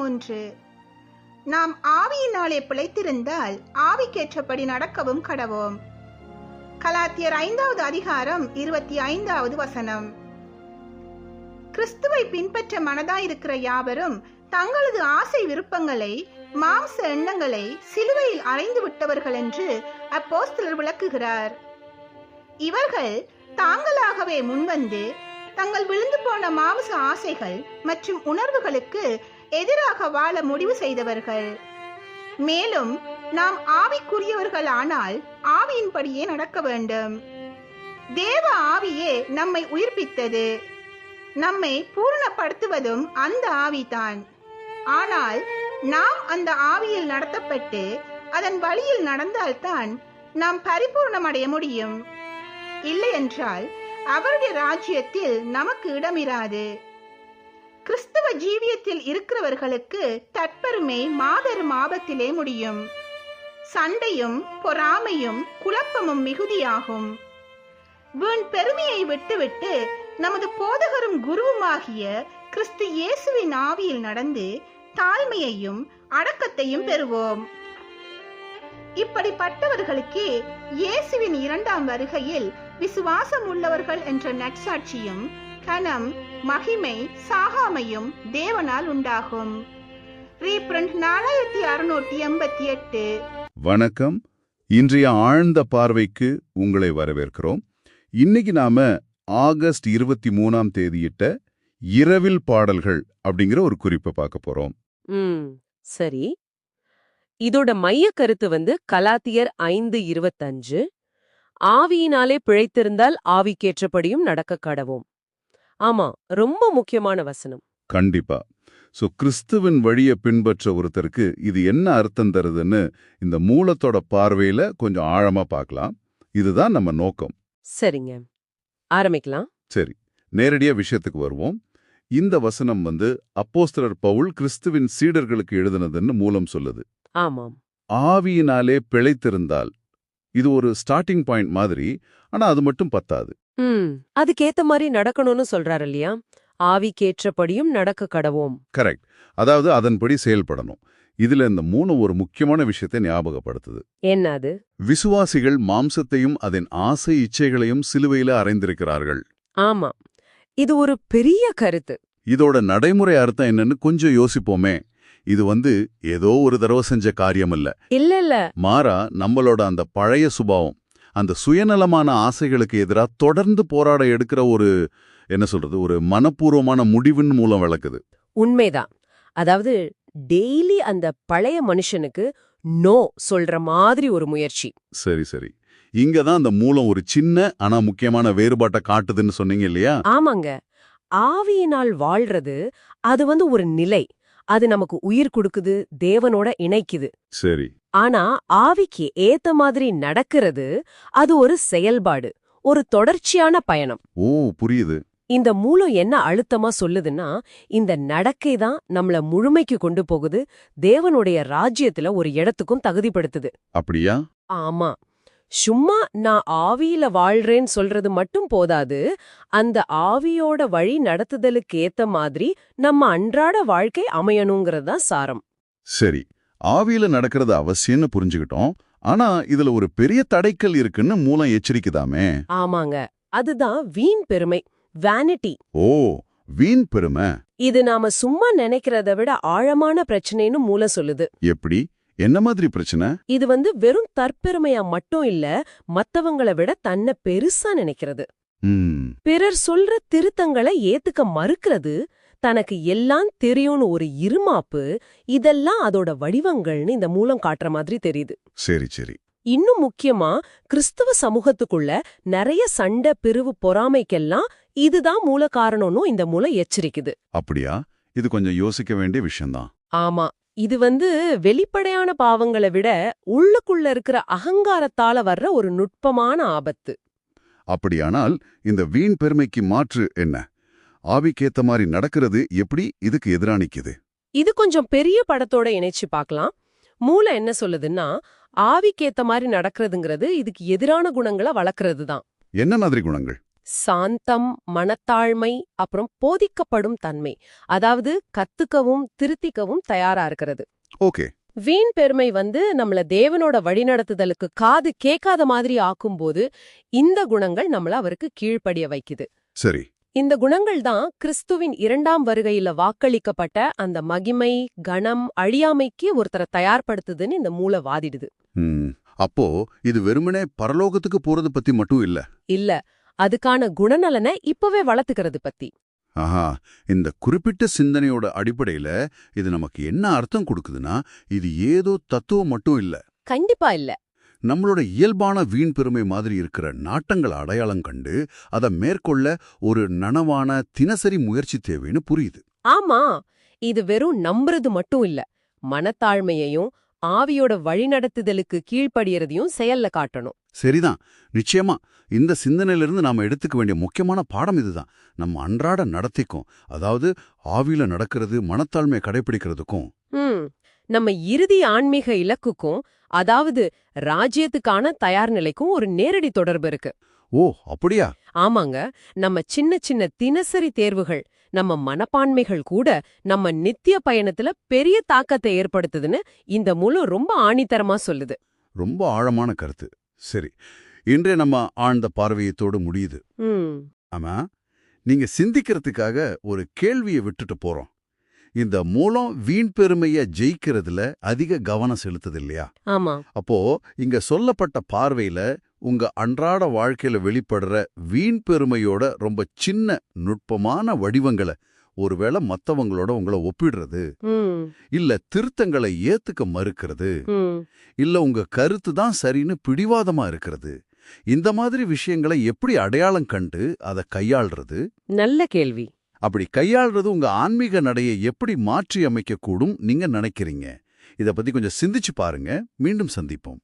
இருபத்தி மூன்று. நாம் ஆவியினாலே பிழைத்திருந்தால் ஆவிக்கேற்றபடி நடக்கவும் கடவோம். கலாத்தியர் ஐந்தாவது அதிகாரம் இருபத்தி ஐந்தாவது வசனம். கிறிஸ்துவை பின்பற்ற மனதாயிருக்கிற யாவரும் தங்களது ஆசை விருப்பங்களை மாம்ச எண்ணங்களை சிலுவையில் அறைந்து விட்டவர்கள் என்று அப்போஸ்தலர் விளக்குகிறார். இவர்கள் தாங்களாகவே முன்வந்து தங்கள் விழுந்து போன மாம்ச ஆசைகள் மற்றும் உணர்வுகளுக்கு எதிராக வாழ முடிவு செய்தவர்கள். மேலும் நாம் ஆவிக்குரியவர்கள் ஆனால் ஆவியின்படியே நடக்க வேண்டும். தேவ ஆவியே நம்மை உயிர்ப்பித்தது. நம்மை பூரணப்படுத்துவதும் அந்த ஆவிதான். ஆனால் நாம் அந்த ஆவியில் நடத்தப்பட்டு அதன் வழியில் நடந்தால்தான் நாம் பரிபூர்ணமடைய முடியும். இல்லையென்றால் அவருடைய ராஜ்யத்தில் நமக்கு இடமிராது. கிறிஸ்தவ ஜீவியத்தில் இருக்கிறவர்களுக்கு தற்பெருமை மாபெரும் ஆபத்திலே முடியும். சண்டையும் பொறாமையும் குழப்பமும் மிகுதியாகும். வீண் பெருமையை விட்டுவிட்டு நமது போதகரும் குருவுமாகிய கிறிஸ்து இயேசுவின் ஆவியில் நடந்து தாழ்மையையும் அடக்கத்தையும் பெறுவோம். இப்படிப்பட்டவர்களுக்கு இயேசுவின் இரண்டாம் வருகையில் விசுவாசம் உள்ளவர்கள் என்ற நற்சாட்சியும் கனம் மகிமை சாகாமையும் தேவனால் உண்டாகும். ரீப்ரண்ட் நாலாயிரத்தி அறுநூற்றி எண்பத்தி எட்டு. வணக்கம். இன்றைய ஆழ்ந்த பார்வைக்கு உங்களை வரவேற்கிறோம். இன்னைக்கு நாம ஆகஸ்ட் இருபத்தி மூணாம் தேதியிட்ட இரவில் பாடல்கள் அப்படிங்கிற ஒரு குறிப்பை பார்க்க போறோம். ம் சரி. இதோட மைய கருத்து வந்து கலாத்தியர் ஐந்து இருபத்தஞ்சு. ஆவியினாலே பிழைத்திருந்தால் ஆவிக்கேற்றபடியும் நடக்க கடவோம். ஆமா ரொம்ப முக்கியமான வசனம். கண்டிப்பா. சோ கிறிஸ்துவின் வழியை பின்பற்ற ஒருத்தருக்கு இது என்ன அர்த்தம் தருதுன்னு இந்த மூலத்தோட பார்வையில கொஞ்சம் ஆழமா பார்க்கலாம். இதுதான் நம்ம நோக்கம். சரிங்க. ஆரம்பிக்கலாம். சரி நேரடியா விஷயத்துக்கு வருவோம். இந்த வசனம் வந்து அப்போஸ்தலர் பவுல் கிறிஸ்துவின் சீடர்களுக்கு எழுதினதுன்னு மூலம் சொல்லுது. ஆமாம். ஆவியினாலே பிழைத்திருந்தால் இது ஒரு ஸ்டார்டிங் பாயிண்ட் மாதிரி ஆனா அது மட்டும் பத்தாது. அதுக்கேத்த மாதிரி நடக்கணும்னு சொல்றாரு இல்லையா? ஆவிக்கேற்றபடியும் நடக்க கடவோம். கரெக்ட் அதாவது அதன்படி செயல்படணும். இதுல இந்த மூணு ஒரு முக்கியமான விஷயத்தை ஞாபகப்படுத்துது. என்ன அது விசுவாசிகள் மாம்சத்தையும் அதன் ஆசை இச்சைகளையும் சிலுவையில அறைந்திருக்கிறார்கள் ஆமா. இது ஒரு பெரிய கருத்து. இதோட நடைமுறை அர்த்தம் என்னன்னு கொஞ்சம் யோசிப்போமே. இது வந்து ஏதோ ஒரு தடவை செஞ்ச காரியம் இல்ல இல்ல. இல்ல மாறா நம்மளோட அந்த பழைய சுபாவம் அந்த சுயநலமான ஆசைகளுக்கு எதிரா தொடர்ந்து போராட எடுக்கிற ஒரு என்ன சொல்றது ஒரு மனப்பூர்வமான முடிவின் மூலம் விளக்குது. உண்மைதான். அதாவது டெய்லி அந்த பழைய மனுஷனுக்கு நோ சொல்ற மாதிரி ஒரு முயற்சி. சரி சரி. இங்க தான் அந்த மூலம் ஒரு சின்ன ஆனா முக்கியமான வேறுபாட்டை காட்டுதுன்னு சொன்னீங்க இல்லையா? ஆமாங்க. ஆவியினால் வாழ்றது அது வந்து ஒரு நிலை. அது நமக்கு உயிர் கொடுக்குது தேவனோட இணைக்குது. சரி. ஆனா ஆவிக்கு ஏத்த மாதிரி நடக்கிறது அது ஒரு செயல்பாடு ஒரு தொடர்ச்சியான பயணம். ஓ புரியுது. இந்த மூலம் என்ன அழுத்தமா சொல்லுதுன்னா இந்த நடக்கை தான் நம்மள முழுமைக்கு கொண்டு போகுது தேவனுடைய ராஜ்யத்துல ஒரு இடத்துக்கும் தகுதிப்படுத்துது. அப்படியா? ஆமா. சும்மா நான் ஆவியில வாழ்றேன்னு சொல்றது மட்டும் போதாது அந்த ஆவியோட வழி நடத்துதலுக்கு ஏத்த மாதிரி நம்ம அன்றாட வாழ்க்கை அமையணுங்கிறது தான் சாரம். சரி ஆவியில நடக்கிறது அவசியம்னு புரிஞ்சுக்கிட்டோம். ஆனா இதுல ஒரு பெரிய தடைக்கல் இருக்குன்னு மூலம் எச்சரிக்குதாமே? ஆமாங்க அதுதான் வீண் பெருமை வேனிட்டி ஓ வீண் பெருமை. இது நாம சும்மா நினைக்கிறத விட ஆழமான பிரச்சனைன்னு மூலம் சொல்லுது. எப்படி? என்ன மாதிரி பிரச்சனை? இது வந்து வெறும் தற்பெருமையா மட்டும் இல்ல மத்தவங்கள விட தன்னை பெருசா நினைக்கிறது. பிறர் சொல்ற திருத்தங்களை ஏத்துக்க மறுக்கிறது தனக்கு எல்லாம் தெரியும்னு ஒரு இருமாப்பு இதெல்லாம் அதோட வடிவங்கள்னு இந்த மூலம் காட்டுற மாதிரி தெரியுது. சரி சரி. இன்னும் முக்கியமா கிறிஸ்தவ சமூகத்துக்குள்ள நிறைய சண்டை பிரிவு பொறாமைக்கெல்லாம் இதுதான் மூல காரணம்னு இந்த மூலம் எச்சரிக்குது. அப்படியா? இது கொஞ்சம் யோசிக்க வேண்டிய விஷயம்தான். ஆமா. இது வந்து வெளிப்படையான பாவங்களை விட உள்ளுக்குள்ள இருக்கிற அகங்காரத்தால வர்ற ஒரு நுட்பமான ஆபத்து. அப்படியானால் இந்த வீண் பெருமைக்கு மாற்று என்ன? ஆவிக்கேத்த மாதிரி நடக்கிறது எப்படி இதுக்கு எதிரா நிக்குது இது கொஞ்சம் பெரிய படத்தோட இணைச்சு பார்க்கலாம் மூளை என்ன சொல்லுதுன்னா ஆவிக்கேத்த மாதிரி நடக்கிறதுங்கிறது இதுக்கு எதிரான குணங்களை வளர்க்கறது தான் என்ன மாதிரி குணங்கள்? சாந்தம் மனத்தாழ்மை அப்புறம் போதிக்கப்படும் தன்மை. அதாவது கத்துக்கவும் திருத்திக்கவும் தயாரா இருக்கிறது. ஓகே. வீண் பெருமை வந்து நம்மள தேவனோட வழிநடத்துதலுக்கு காது கேட்காத மாதிரி ஆக்கும்போது இந்த குணங்கள் நம்மள அவருக்கு கீழ்ப்படிய வைக்குது. சரி. இந்த குணங்கள் தான் கிறிஸ்துவின் இரண்டாம் வருகையில வாக்களிக்கப்பட்ட அந்த மகிமை கணம் அழியாமைக்கு ஒருத்தரை தயார்படுத்துதுன்னு இந்த மூளை வாதிடுது. அப்போ இது வெறுமனே பரலோகத்துக்கு போறது பத்தி மட்டும் இல்ல? இல்ல. அதுக்கான குணநலனை இப்பவே வளர்த்துக்கிறது பத்தி. ஆஹா இந்த குறிப்பிட்ட சிந்தனையோட அடிப்படையில இது நமக்கு என்ன அர்த்தம் கொடுக்குதுன்னா இது ஏதோ தத்துவம் மட்டும் இல்ல. கண்டிப்பா இல்ல. நம்மளோட இயல்பான வீண் பெருமை மாதிரி இருக்கிற நாட்டங்கள் அடையாளம் கண்டு அதை மேற்கொள்ள ஒரு நனவான தினசரி முயற்சி தேவைன்னு புரியுது. ஆமா இது வெறும் நம்புறது மட்டும் இல்ல. மனத்தாழ்மையையும் ஆவியோட வழிநடத்துதலுக்கு கீழ்ப்படியறதையும் செயல்ல காட்டணும். சரிதான். நிச்சயமா இந்த சிந்தனையிலிருந்து நாம எடுத்துக்க வேண்டிய முக்கியமான பாடம் இதுதான். நம்ம அன்றாட நடத்திக்கும் அதாவது ஆவியில நடக்கிறது மனத்தாழ்மையை கடைபிடிக்கிறதுக்கும் நம்ம இறுதி ஆன்மீக இலக்குக்கும் அதாவது ராஜ்யத்துக்கான தயார் நிலைக்கும் ஒரு நேரடி தொடர்பு இருக்கு. ஓ அப்படியா? ஆமாங்க. நம்ம சின்ன சின்ன தினசரி தேர்வுகள் நம்ம மனப்பான்மைகள் கூட நம்ம நித்திய பயணத்துல பெரிய தாக்கத்தை ஏற்படுத்துதுன்னு இந்த முழு ரொம்ப ஆணித்தரமா சொல்லுது. ரொம்ப ஆழமான கருத்து. சரி இன்றைய நம்ம ஆழ்ந்த பார்வையத்தோடு முடியுது. ஆமா நீங்க சிந்திக்கிறதுக்காக ஒரு கேள்வியை விட்டுட்டு போறோம். இந்த மூலம் வீண் பெருமைய ஜெயிக்கிறதுல அதிக கவனம் செலுத்துது இல்லையா? ஆமா. அப்போ இங்க சொல்லப்பட்ட பார்வையில உங்க அன்றாட வாழ்க்கையில வெளிப்படுற வீண் பெருமையோட ரொம்ப சின்ன நுட்பமான வடிவங்களை ஒருவேளை மத்தவங்களோட உங்களை ஒப்பிடுறது. இல்ல திருத்தங்களை ஏத்துக்க மறுக்கிறது. இல்ல உங்க கருத்து தான் சரின்னு பிடிவாதமா இருக்கிறது. இந்த மாதிரி விஷயங்களை எப்படி அடையாளம் கண்டு அதை கையாள்றது? நல்ல கேள்வி. அப்படி கையாள்றது உங்க ஆன்மீக நடையை எப்படி மாற்றி அமைக்க கூடும் நீங்க நினைக்கிறீங்க? இத பத்தி கொஞ்சம் சிந்திச்சு பாருங்க. மீண்டும் சந்திப்போம்.